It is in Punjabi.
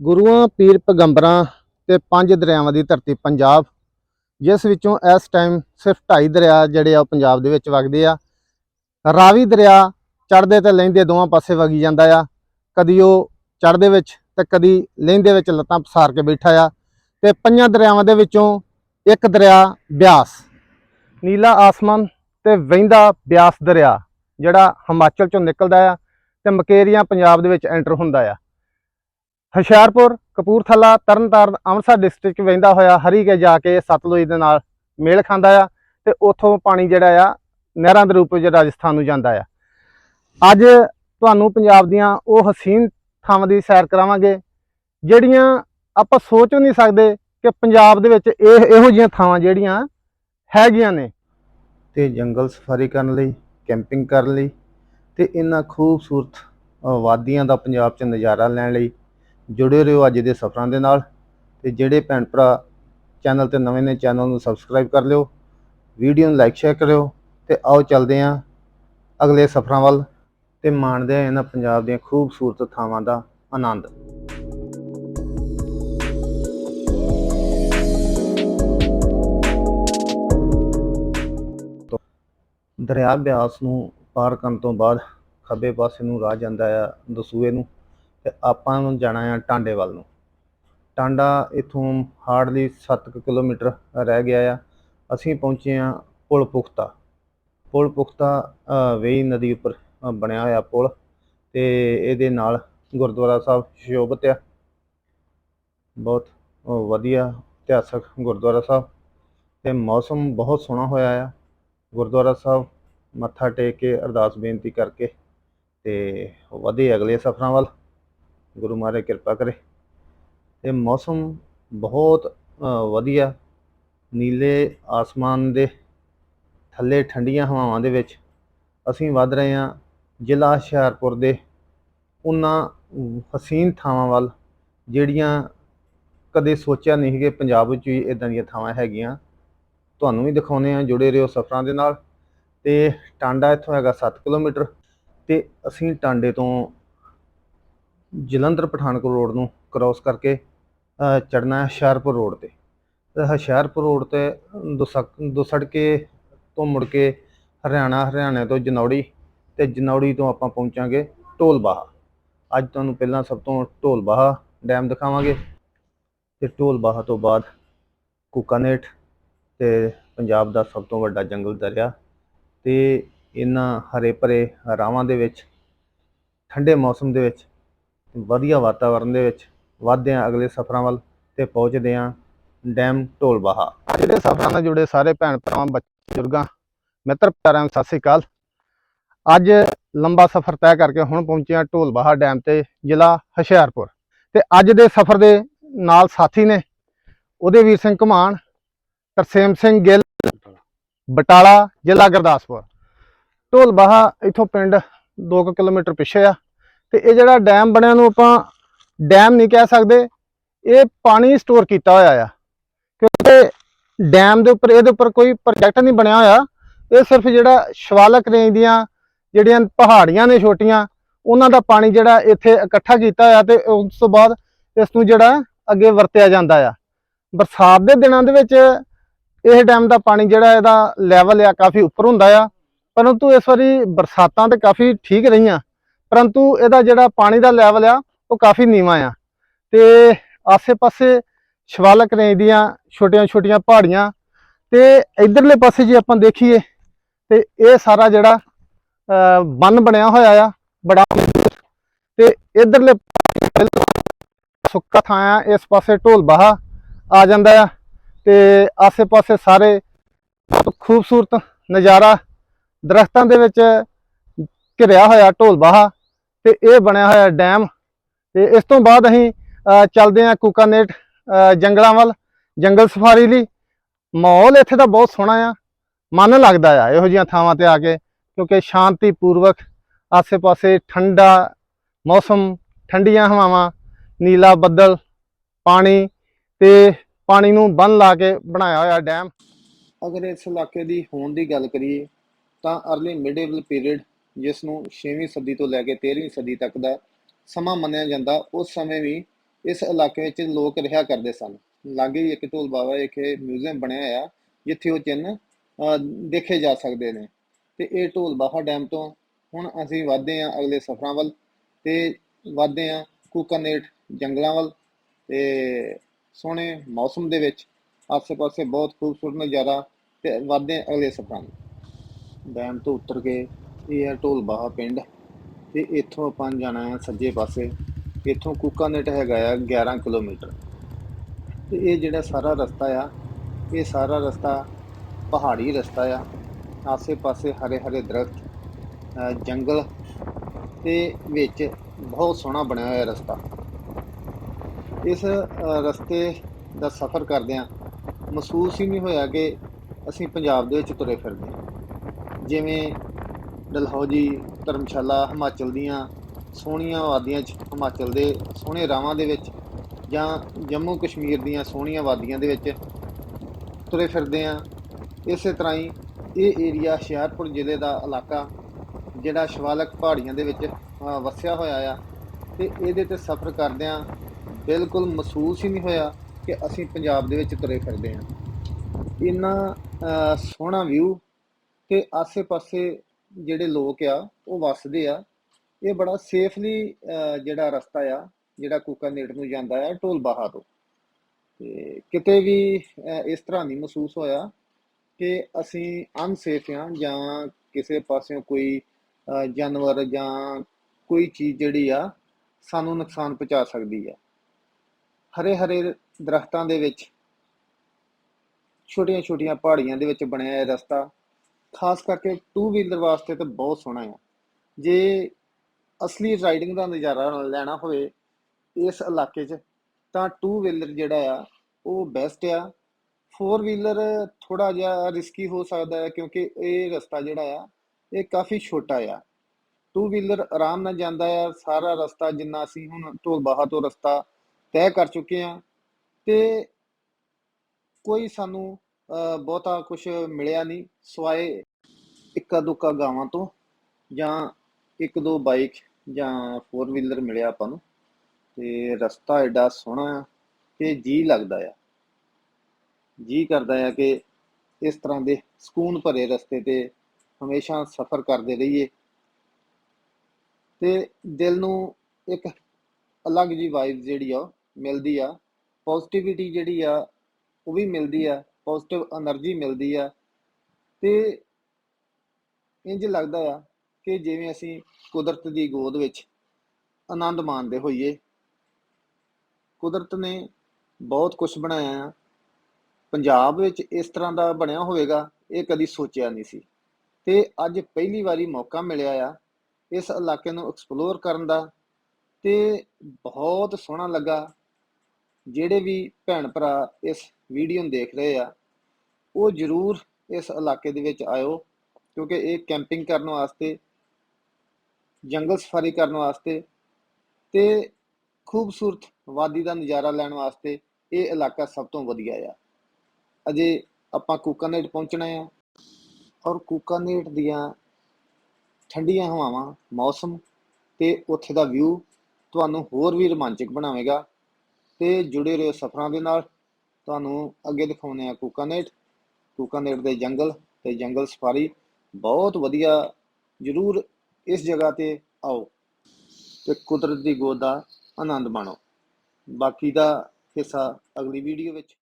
ਗੁਰੂਆਂ ਪੀਰ ਪੈਗੰਬਰਾਂ ਤੇ ਪੰਜ ਦਰਿਆਵਾਂ ਦੀ ਧਰਤੀ ਪੰਜਾਬ। ਜਿਸ ਵਿੱਚੋਂ ਇਸ ਟਾਈਮ ਸਿਰਫ ਢਾਈ ਦਰਿਆ ਜਿਹੜੇ ਆ ਉਹ ਪੰਜਾਬ ਦੇ ਵਿੱਚ ਵਗਦੇ ਆ। ਰਾਵੀ ਦਰਿਆ ਚੜ੍ਹਦੇ ਤੇ ਲਹਿੰਦੇ ਦੋਵਾਂ ਪਾਸੇ ਵਗੀ ਜਾਂਦਾ ਆ। ਕਦੀ ਉਹ ਚੜ੍ਹਦੇ ਵਿੱਚ ਤੇ ਕਦੀ ਲਹਿੰਦੇ ਵਿੱਚ ਲੱਤਾਂ ਪਸਾਰ ਕੇ ਬੈਠਾ ਆ। ਤੇ ਪੰਜਾਂ ਦਰਿਆਵਾਂ ਦੇ ਵਿੱਚੋਂ ਇੱਕ ਦਰਿਆ ਬਿਆਸ, ਨੀਲਾ ਆਸਮਾਨ ਤੇ ਵਹਿੰਦਾ ਬਿਆਸ ਦਰਿਆ ਜਿਹੜਾ ਹਿਮਾਚਲ ਚੋਂ ਨਿਕਲਦਾ ਆ ਤੇ ਮਕੇਰੀਆਂ ਪੰਜਾਬ ਦੇ ਵਿੱਚ ਐਂਟਰ ਹੁੰਦਾ ਆ। ਹੁਸ਼ਿਆਰਪੁਰ ਕਪੂਰਥਲਾ ਤਰਨਤਾਰਨ ਅੰਮ੍ਰਿਤਸਰ ਡਿਸਟ੍ਰਿਕਟ ਵਹਿੰਦਾ ਹੋਇਆ ਹਰੀ ਕੇ ਜਾ ਕੇ ਸਤਲੁਜ ਦੇ ਨਾਲ ਮੇਲ ਖਾਂਦਾ ਆ ਤੇ ਉੱਥੋਂ ਪਾਣੀ ਜਿਹੜਾ ਆ ਨਹਿਰਾਂ ਦੇ ਰੂਪ ਵਿੱਚ ਰਾਜਸਥਾਨ ਨੂੰ ਜਾਂਦਾ ਆ। ਅੱਜ ਤੁਹਾਨੂੰ ਪੰਜਾਬ ਦੀਆਂ ਉਹ ਹਸੀਨ ਥਾਵਾਂ ਦੀ ਸੈਰ ਕਰਾਵਾਂਗੇ ਜਿਹੜੀਆਂ ਆਪਾਂ ਸੋਚ ਵੀ ਨਹੀਂ ਸਕਦੇ ਕਿ ਪੰਜਾਬ ਦੇ ਵਿੱਚ ਇਹ ਇਹੋ ਜਿਹੀਆਂ ਥਾਵਾਂ ਜਿਹੜੀਆਂ ਹੈਗੀਆਂ ਨੇ। ਤੇ ਜੰਗਲ ਸਫਾਰੀ ਕਰਨ ਲਈ ਕੈਂਪਿੰਗ ਕਰਨ ਲਈ ਤੇ ਇਹਨਾਂ ਖੂਬਸੂਰਤ ਅ, ਵਾਦੀਆਂ ਦਾ ਪੰਜਾਬ 'ਚ ਨਜ਼ਾਰਾ ਲੈਣ ਲਈ ਜੁੜੇ ਰਹੋ ਅੱਜ ਦੇ ਸਫ਼ਰਾਂ ਦੇ ਨਾਲ ਤੇ ਜਿਹੜੇ ਭੈਣ ਭਰਾ ਚੈਨਲ ਤੇ ਨਵੇਂ ਨੇ ਚੈਨਲ ਨੂੰ ਸਬਸਕ੍ਰਾਈਬ ਕਰ ਲਿਓ, ਵੀਡੀਓ ਨੂੰ ਲਾਈਕ ਸ਼ੇਅਰ ਕਰਿਓ ਤੇ ਆਓ ਚੱਲਦੇ ਹਾਂ ਅਗਲੇ ਸਫ਼ਰਾਂ ਵੱਲ ਤੇ ਮਾਣਦੇ ਹਾਂ ਇਹਨਾਂ ਪੰਜਾਬ ਦੀਆਂ ਖੂਬਸੂਰਤ ਥਾਵਾਂ ਦਾ ਆਨੰਦ। ਦਰਿਆ ਬਿਆਸ ਨੂੰ ਪਾਰ ਕਰਨ ਤੋਂ ਬਾਅਦ ਖੱਬੇ ਪਾਸੇ ਨੂੰ ਰਾਹ ਜਾਂਦਾ ਆ ਦਸੂਏ ਨੂੰ। ਤੇ ਆਪਾਂ ਨੂੰ ਜਾਣਾ ਆ ਟਾਂਡੇ ਵੱਲ ਨੂੰ। ਟਾਂਡਾ ਇਥੋਂ ਹਾਰਡਲੀ 7 ਕਿਲੋਮੀਟਰ ਰਹਿ ਗਿਆ ਆ। ਅਸੀਂ ਪਹੁੰਚੇ ਆ ਪੁਲ ਪੁਖਤਾ। ਪੁਲ ਪੁਖਤਾ ਵੇਈ ਨਦੀ ਉੱਪਰ ਬਣਿਆ ਹੋਇਆ ਪੁਲ ਤੇ ਇਹਦੇ ਨਾਲ ਗੁਰਦੁਆਰਾ ਸਾਹਿਬ ਸ਼ੋਭਤ ਆ। ਬਹੁਤ ਵਧੀਆ ਇਤਿਹਾਸਕ ਗੁਰਦੁਆਰਾ ਸਾਹਿਬ ਤੇ ਮੌਸਮ ਬਹੁਤ ਸੋਹਣਾ ਹੋਇਆ ਆ। ਗੁਰਦੁਆਰਾ ਸਾਹਿਬ ਮੱਥਾ ਟੇਕ ਕੇ ਅਰਦਾਸ ਬੇਨਤੀ ਕਰਕੇ ਤੇ ਵਧੇ ਅਗਲੇ ਸਫ਼ਰਾਂ ਵੱਲ। ਗੁਰੂ ਮਹਾਰਾਜ ਕਿਰਪਾ ਕਰੇ। ਤੇ ਮੌਸਮ ਬਹੁਤ ਅ, ਵਧੀਆ। ਨੀਲੇ ਆਸਮਾਨ ਦੇ ਥੱਲੇ ਠੰਡੀਆਂ ਹਵਾਵਾਂ ਦੇ ਵਿੱਚ ਅਸੀਂ ਵੱਧ ਰਹੇ ਹਾਂ। ਜ਼ਿਲ੍ਹਾ ਹੁਸ਼ਿਆਰਪੁਰ ਦੇ ਉਹਨਾਂ ਹਸੀਨ ਥਾਵਾਂ ਵੱਲ ਜਿਹੜੀਆਂ ਕਦੇ ਸੋਚਿਆ ਨਹੀਂ ਸੀ ਕਿ ਪੰਜਾਬ ਵਿੱਚ ਵੀ ਇਦਾਂ ਦੀਆਂ ਥਾਵਾਂ ਹੈਗੀਆਂ। ਤੁਹਾਨੂੰ ਵੀ ਦਿਖਾਉਂਦੇ ਆ ਜੁੜੇ ਰਹੋ ਸਫ਼ਰਾਂ ਦੇ ਨਾਲ। ਤੇ ਟਾਂਡਾ ਇੱਥੋਂ ਹੈਗਾ 7 ਕਿਲੋਮੀਟਰ। ਤੇ ਅਸੀਂ ਟਾਂਡੇ ਤੋਂ ਜਲੰਧਰ ਪਠਾਨਕੋਟ ਰੋਡ ਨੂੰ ਕ੍ਰਾਸ ਕਰਕੇ ਚੜਨਾ ਹੈ ਹੁਸ਼ਿਆਰਪੁਰ ਰੋਡ ਤੇ। ਤੇ ਹੁਸ਼ਿਆਰਪੁਰ ਰੋਡ ਤੇ ਦੁਸਕ ਦੁਸੜ ਕੇ ਤੋਂ ਮੁੜ ਕੇ ਹਰਿਆਣਾ, ਹਰਿਆਣੇ ਤੋਂ ਜਨੌੜੀ ਤੇ ਜਨੌੜੀ ਤੋਂ ਆਪਾਂ ਪਹੁੰਚਾਂਗੇ ਢੋਲਬਾਹਾ। ਅੱਜ ਤੁਹਾਨੂੰ ਪਹਿਲਾਂ ਸਭ ਤੋਂ ਢੋਲਬਾਹਾ ਡੈਮ ਦਿਖਾਵਾਂਗੇ। ਤੇ ਢੋਲਬਾਹਾ ਤੋਂ ਬਾਅਦ ਕੁਕਾਨੇਟ ਤੇ ਪੰਜਾਬ ਦਾ ਸਭ ਤੋਂ ਵੱਡਾ ਜੰਗਲ ਦਰਿਆ ਤੇ ਇਹਨਾਂ ਹਰੇ ਭਰੇ ਰਾਵਾਂ ਦੇ ਵਿੱਚ, ਠੰਡੇ ਮੌਸਮ ਦੇ ਵਿੱਚ ਵਧੀਆ ਵਾਤਾਵਰਣ ਦੇ ਵਿੱਚ ਵਧਦੇ ਹਾਂ ਅਗਲੇ ਸਫ਼ਰਾਂ ਵੱਲ ਤੇ ਪਹੁੰਚਦੇ ਹਾਂ ਡੈਮ ਢੋਲਬਾਹਾ। ਜਿਹੜੇ ਸਫ਼ਰਾਂ ਨਾਲ ਜੁੜੇ ਸਾਰੇ ਭੈਣ ਭਰਾਵਾਂ, ਬੱਚੇ, ਬਜ਼ੁਰਗਾਂ, ਮਿੱਤਰ ਪਿਆਰਿਆਂ ਨੂੰ ਸਤਿ ਸ੍ਰੀ ਅਕਾਲ। ਅੱਜ ਲੰਬਾ ਸਫ਼ਰ ਤੈਅ ਕਰਕੇ ਹੁਣ ਪਹੁੰਚੇ ਹਾਂ ਢੋਲਬਾਹਾ ਡੈਮ ਤੇ ਜ਼ਿਲ੍ਹਾ ਹੁਸ਼ਿਆਰਪੁਰ। ਤੇ ਅੱਜ ਦੇ ਸਫ਼ਰ ਦੇ ਨਾਲ ਸਾਥੀ ਨੇ ਉਹਦੇ ਵੀਰ ਸਿੰਘ ਘਮਾਨ ਤਰਸੇਮ ਸਿੰਘ ਗਿੱਲ, ਬਟਾਲਾ ਜ਼ਿਲ੍ਹਾ ਗੁਰਦਾਸਪੁਰ। ਢੋਲਬਾਹਾ ਇਥੋਂ ਪਿੰਡ 2 ਕਿਲੋਮੀਟਰ ਪਿੱਛੇ ਆ। ਤੇ ਇਹ ਜਿਹੜਾ ਡੈਮ ਬਣਿਆ ਨੂੰ ਆਪਾਂ ਡੈਮ ਨਹੀਂ ਕਹਿ ਸਕਦੇ, ਇਹ ਪਾਣੀ ਸਟੋਰ ਕੀਤਾ ਹੋਇਆ ਆ। ਕਿਉਂਕਿ ਡੈਮ ਦੇ ਉੱਪਰ, ਇਹਦੇ ਉੱਪਰ ਕੋਈ ਪ੍ਰੋਜੈਕਟ ਨਹੀਂ ਬਣਿਆ ਹੋਇਆ। ਇਹ ਸਿਰਫ ਜਿਹੜਾ ਸ਼ਵਾਲਕ ਰੇਂਜ ਦੀਆਂ ਜਿਹੜੀਆਂ ਪਹਾੜੀਆਂ ਨੇ ਛੋਟੀਆਂ, ਉਹਨਾਂ ਦਾ ਪਾਣੀ ਜਿਹੜਾ ਇੱਥੇ ਇਕੱਠਾ ਕੀਤਾ ਹੋਇਆ ਤੇ ਉਸ ਤੋਂ ਬਾਅਦ ਇਸ ਨੂੰ ਜਿਹੜਾ ਅੱਗੇ ਵਰਤਿਆ ਜਾਂਦਾ ਆ। ਬਰਸਾਤ ਦੇ ਦਿਨਾਂ ਦੇ ਵਿੱਚ ਇਹ ਡੈਮ ਦਾ ਪਾਣੀ ਜਿਹੜਾ ਇਹਦਾ ਲੈਵਲ ਆ ਕਾਫੀ ਉੱਪਰ ਹੁੰਦਾ ਆ, ਪਰੰਤੂ ਇਸ ਵਾਰੀ ਬਰਸਾਤਾਂ ਤੇ ਕਾਫੀ ਠੀਕ ਰਹੀਆਂ। ਪਰੰਤੂ ਇਹਦਾ ਜਿਹੜਾ ਪਾਣੀ ਦਾ ਲੈਵਲ ਆ ਉਹ ਕਾਫੀ ਨੀਵਾਂ ਆ। ਤੇ ਆਸੇ-ਪਾਸੇ ਸ਼ਿਵਾਲਕ ਰੇਂਜ ਦੀਆਂ ਛੋਟੀਆਂ-ਛੋਟੀਆਂ ਪਹਾੜੀਆਂ। ਤੇ ਇਧਰਲੇ ਪਾਸੇ ਜੇ ਆਪਾਂ ਦੇਖੀਏ ਤੇ ਇਹ ਸਾਰਾ ਜਿਹੜਾ ਅਹ, ਬੰਨ ਬਣਿਆ ਹੋਇਆ ਆ ਬੜਾ ਮਜ਼ਬੂਤ ਤੇ ਇਧਰਲੇ ਸੁੱਕਾ ਥਾਂ ਆ ਇਸ ਪਾਸੇ ਢੋਲ ਬਾਹਾ ਆ ਜਾਂਦਾ ਆ। ਤੇ ਆਸੇ-ਪਾਸੇ ਸਾਰੇ ਖੂਬਸੂਰਤ ਨਜ਼ਾਰਾ ਦਰਖਤਾਂ ਦੇ ਵਿੱਚ ਘਿਰਿਆ ਹੋਇਆ ਢੋਲ ਬਾਹਾ। ਤੇ ਇਹ ਬਣਿਆ ਹੋਇਆ ਡੈਮ। ਤੇ ਇਸ ਤੋਂ ਬਾਅਦ ਅਸੀਂ ਚੱਲਦੇ ਹਾਂ ਕੁਕਾਨੇਟ ਅਹ, ਜੰਗਲਾਂ ਵੱਲ ਜੰਗਲ ਸਫਾਰੀ ਲਈ। ਮਾਹੌਲ ਇੱਥੇ ਦਾ ਬਹੁਤ ਸੋਹਣਾ ਆ। ਮਨ ਲੱਗਦਾ ਆ ਇਹੋ ਜਿਹੀਆਂ ਥਾਵਾਂ ਤੇ ਆ ਕੇ ਕਿਉਂਕਿ ਸ਼ਾਂਤੀ ਪੂਰਵਕ ਆਸੇ-ਪਾਸੇ ਠੰਡਾ ਮੌਸਮ ਠੰਡੀਆਂ ਹਵਾਵਾਂ ਨੀਲਾ ਬੱਦਲ ਪਾਣੀ ਤੇ ਪਾਣੀ ਨੂੰ ਬੰਨ ਲਾ ਕੇ ਬਣਾਇਆ ਹੋਇਆ ਡੈਮ। ਅਗਰ ਇਸ ਇਲਾਕੇ ਦੀ ਹੋਣ ਦੀ ਗੱਲ ਕਰੀਏ ਤਾਂ ਅਰਲੀ ਮਿਡੇਵਲ ਪੀਰੀਅਡ ਜਿਸ ਨੂੰ 6ਵੀਂ ਸਦੀ ਤੋਂ ਲੈ ਕੇ 13ਵੀਂ ਸਦੀ ਤੱਕ ਦਾ ਸਮਾਂ ਮੰਨਿਆ ਜਾਂਦਾ, ਉਸ ਸਮੇਂ ਵੀ ਇਸ ਇਲਾਕੇ ਵਿੱਚ ਲੋਕ ਰਿਹਾ ਕਰਦੇ ਸਨ। ਲਾਗੇ ਹੀ ਇੱਕ ਢੋਲ ਬਾਬਾ ਇੱਕ ਮਿਊਜ਼ੀਅਮ ਬਣਿਆ ਆ ਜਿੱਥੇ ਉਹ ਚਿੰਨ੍ਹ ਦੇਖੇ ਜਾ ਸਕਦੇ ਨੇ। ਤੇ ਇਹ ਢੋਲ ਬਾਹਾ ਡੈਮ ਤੋਂ ਹੁਣ ਅਸੀਂ ਵਧਦੇ ਹਾਂ ਅਗਲੇ ਸਫ਼ਰਾਂ ਵੱਲ ਤੇ ਵਧਦੇ ਹਾਂ ਕੂਕਾਨੇਟ ਜੰਗਲਾਂ ਵੱਲ ਤੇ ਸੋਹਣੇ ਮੌਸਮ ਦੇ ਵਿੱਚ ਆਸੇ-ਪਾਸੇ ਬਹੁਤ ਖੂਬਸੂਰਤ ਨਜ਼ਾਰਾ ਤੇ ਵਧਦੇ ਅਗਲੇ ਸਫ਼ਰਾਂ ਨੂੰ। ਡੈਮ ਤੋਂ ਉਤਰ ਕੇ ਇਹ ਹੈ ਢੋਲਬਾਹਾ ਪਿੰਡ ਤੇ ਇੱਥੋਂ ਆਪਾਂ ਜਾਣਾ ਹੈ ਸੱਜੇ ਪਾਸੇ। ਇੱਥੋਂ ਕੂਕਾਨੇਟ ਹੈਗਾ ਆ 11 ਕਿਲੋਮੀਟਰ। ਤੇ ਇਹ ਜਿਹੜਾ ਸਾਰਾ ਰਸਤਾ ਆ, ਇਹ ਸਾਰਾ ਰਸਤਾ ਪਹਾੜੀ ਰਸਤਾ ਆ। ਆਸੇ-ਪਾਸੇ ਹਰੇ-ਹਰੇ ਦਰਖਤ ਜੰਗਲ ਤੇ ਵਿੱਚ ਬਹੁਤ ਸੋਹਣਾ ਬਣਿਆ ਹੋਇਆ ਰਸਤਾ। ਇਸ ਰਸਤੇ ਦਾ ਸਫ਼ਰ ਕਰਦਿਆਂ ਮਹਿਸੂਸ ਹੀ ਨਹੀਂ ਹੋਇਆ ਕਿ ਅਸੀਂ ਪੰਜਾਬ ਦੇ ਵਿੱਚ ਤੁਰੇ ਫਿਰਦੇ। ਹਾਂ ਜਿਵੇਂ ਡਲਹੌਜੀ, ਧਰਮਸ਼ਾਲਾ, ਹਿਮਾਚਲ ਦੀਆਂ ਸੋਹਣੀਆਂ ਵਾਦੀਆਂ 'ਚ, ਹਿਮਾਚਲ ਦੇ ਸੋਹਣੇ ਰਾਵਾਂ ਦੇ ਵਿੱਚ ਜਾਂ ਜੰਮੂ ਕਸ਼ਮੀਰ ਦੀਆਂ ਸੋਹਣੀਆਂ ਵਾਦੀਆਂ ਦੇ ਵਿੱਚ ਤੁਰੇ ਫਿਰਦੇ ਆ। ਇਸੇ ਤਰ੍ਹਾਂ ਹੀ ਇਹ ਏਰੀਆ ਹੁਸ਼ਿਆਰਪੁਰ ਜ਼ਿਲ੍ਹੇ ਦਾ ਇਲਾਕਾ, ਜਿਹੜਾ ਸ਼ਿਵਾਲਕ ਪਹਾੜੀਆਂ ਦੇ ਵਿੱਚ ਵਸਿਆ ਹੋਇਆ ਆ ਤੇ ਇਹਦੇ ਤੇ ਸਫ਼ਰ ਕਰਦਿਆਂ ਬਿਲਕੁਲ ਮਹਿਸੂਸ ਹੀ ਨਹੀਂ ਹੋਇਆ ਕਿ ਅਸੀਂ ਪੰਜਾਬ ਦੇ ਵਿੱਚ ਤੁਰੇ ਫਿਰਦੇ ਆ। ਇੰਨਾ ਸੋਹਣਾ ਵਿਊ ਤੇ ਆਸੇ-ਪਾਸੇ ਜਿਹੜੇ ਲੋਕ ਆ, ਉਹ ਵੱਸਦੇ ਆ। ਇਹ ਬੜਾ ਸੇਫਲੀ ਜਿਹੜਾ ਰਸਤਾ ਆ, ਜਿਹੜਾ ਕੂਕਾਨੇਟ ਨੂੰ ਜਾਂਦਾ ਆ, ਢੋਲ ਬਾਹਾ ਤੋਂ। ਤੇ ਕਿਤੇ ਵੀ ਇਸ ਤਰ੍ਹਾਂ ਨਹੀਂ ਮਹਿਸੂਸ ਹੋਇਆ ਕਿ ਅਸੀਂ ਅਨਸੇਫ ਆ ਜਾਂ ਕਿਸੇ ਪਾਸਿਓਂ ਕੋਈ ਜਾਨਵਰ ਜਾਂ ਕੋਈ ਚੀਜ਼ ਜਿਹੜੀ ਆ, ਸਾਨੂੰ ਨੁਕਸਾਨ ਪਹੁੰਚਾ ਸਕਦੀ ਆ। ਹਰੇ ਹਰੇ ਦਰਖਤਾਂ ਦੇ ਵਿੱਚ ਛੋਟੀਆਂ ਛੋਟੀਆਂ ਪਹਾੜੀਆਂ ਦੇ ਵਿੱਚ ਬਣਿਆ ਇਹ ਰਸਤਾ ਖਾਸ ਕਰਕੇ ਟੂ ਵੀਲਰ ਵਾਸਤੇ ਤਾਂ ਬਹੁਤ ਸੋਹਣਾ ਆ। ਜੇ ਅਸਲੀ ਰਾਈਡਿੰਗ ਦਾ ਨਜ਼ਾਰਾ ਲੈਣਾ ਹੋਵੇ ਇਸ ਇਲਾਕੇ 'ਚ, ਤਾਂ ਟੂ ਵੀਲਰ ਜਿਹੜਾ ਆ, ਉਹ ਬੈਸਟ ਆ। ਫੋਰ ਵੀਲਰ ਥੋੜਾ ਜਿਹਾ ਰਿਸਕੀ ਹੋ ਸਕਦਾ ਹੈ ਕਿਉਂਕਿ ਇਹ ਰਸਤਾ ਜਿਹੜਾ ਆ, ਇਹ ਕਾਫੀ ਛੋਟਾ ਆ। ਟੂ ਵੀਲਰ ਆਰਾਮ ਨਾਲ ਜਾਂਦਾ ਆ, ਸਾਰਾ ਰਸਤਾ ਜਿੰਨਾ ਅਸੀਂ ਹੁਣ ਢੋਲ ਬਾਹਾ ਤੋਂ ਰਸਤਾ ਤੈਅ ਕਰ ਚੁੱਕੇ ਆ। ਤੇ ਕੋਈ ਸਾਨੂੰ ਬਹੁਤਾ ਕੁਝ ਮਿਲਿਆ ਨਹੀਂ। ਸਵਾਏ ਇੱਕਾ ਦੁੱਕਾ ਗਾਵਾਂ ਤੋਂ ਜਾਂ ਇੱਕ ਦੋ ਬਾਈਕ ਜਾਂ ਫੋਰ ਵੀਲਰ ਮਿਲਿਆ ਆਪਾਂ ਨੂੰ। ਤੇ ਰਸਤਾ ਐਡਾ ਸੋਹਣਾ ਆ ਤੇ ਜੀ ਲੱਗਦਾ ਆ। ਜੀ ਕਰਦਾ ਆ ਕਿ ਇਸ ਤਰ੍ਹਾਂ ਦੇ ਸਕੂਨ ਭਰੇ ਰਸਤੇ ਤੇ ਹਮੇਸ਼ਾ ਸਫ਼ਰ ਕਰਦੇ ਰਹੀਏ। ਤੇ ਦਿਲ ਨੂੰ ਇੱਕ ਅਲੱਗ ਜੀ ਵਾਈਬ ਜਿਹੜੀ ਆ ਉਹ ਮਿਲਦੀ ਆ। ਪੋਜ਼ਿਟਿਵਿਟੀ ਜਿਹੜੀ ਆ ਉਹ ਵੀ ਮਿਲਦੀ ਆ। ਪੋਜ਼ਿਟਿਵ એનર્ਜੀ ਮਿਲਦੀ ਆ। ਤੇ ਇੰਜ ਲੱਗਦਾ ਆ ਕਿ ਜਿਵੇਂ ਅਸੀਂ ਕੁਦਰਤ ਦੀ ਗੋਦ ਵਿੱਚ ਆਨੰਦ ਮਾਣਦੇ ਹੋਈਏ, ਕੁਦਰਤ ਨੇ ਬਹੁਤ ਕੁਝ ਬਣਾਇਆ ਆ। ਪੰਜਾਬ ਵਿੱਚ ਇਸ ਤਰ੍ਹਾਂ ਦਾ ਬਣਿਆ ਹੋਵੇਗਾ, ਇਹ ਕਦੀ ਸੋਚਿਆ ਨਹੀਂ ਸੀ। ਤੇ ਅੱਜ ਪਹਿਲੀ ਵਾਰੀ ਮੌਕਾ ਮਿਲਿਆ ਆ ਇਸ ਇਲਾਕੇ ਨੂੰ ਐਕਸਪਲੋਰ ਕਰਨ ਦਾ। ਤੇ ਬਹੁਤ ਸੋਹਣਾ ਲੱਗਾ। ਜਿਹੜੇ ਵੀ ਭੈਣ ਭਰਾ ਇਸ ਵੀਡੀਓ ਨੂੰ ਦੇਖ ਰਹੇ ਆ, ਉਹ ਜਰੂਰ ਇਸ ਇਲਾਕੇ ਦੇ ਵਿੱਚ ਆਇਓ, ਕਿਉਂਕਿ ਇਹ ਕੈਂਪਿੰਗ ਕਰਨ ਵਾਸਤੇ, ਜੰਗਲ ਸਫਾਰੀ ਕਰਨ ਵਾਸਤੇ ਤੇ ਖੂਬਸੂਰਤ ਵਾਦੀ ਦਾ ਨਜ਼ਾਰਾ ਲੈਣ ਵਾਸਤੇ ਇਹ ਇਲਾਕਾ ਸਭ ਤੋਂ ਵਧੀਆ ਆ। ਅਜੇ ਆਪਾਂ ਕੂਕਾਨੇਟ ਪਹੁੰਚਣਾ ਆ ਔਰ ਕੂਕਾਨੇਟ ਦੀਆਂ ਠੰਡੀਆਂ ਹਵਾਵਾਂ, ਮੌਸਮ ਤੇ ਉੱਥੇ ਦਾ ਵਿਊ ਤੁਹਾਨੂੰ ਹੋਰ ਵੀ ਰੋਮਾਂਚਕ ਬਣਾਵੇਗਾ। ਤੇ ਜੁੜੇ ਰਹੋ ਸਫ਼ਰਾਂ ਦੇ ਨਾਲ। ਤੁਹਾਨੂੰ ਅੱਗੇ ਦਿਖਾਉਣੇ ਆ ਕੂਕਾਨੇਟ। ਕੂਕਾਨੇਟ ਦੇ ਜੰਗਲ ਤੇ ਜੰਗਲ ਸਫਾਰੀ। ਬਹੁਤ ਵਧੀਆ। ਜਰੂਰ ਇਸ ਜਗ੍ਹਾ ਤੇ ਆਓ ਤੇ ਕੁਦਰਤ ਦੀ ਗੋਦ ਦਾ ਆਨੰਦ ਮਾਣੋ। ਬਾਕੀ ਦਾ ਹਿੱਸਾ ਅਗਲੀ ਵੀਡੀਓ ਵਿੱਚ।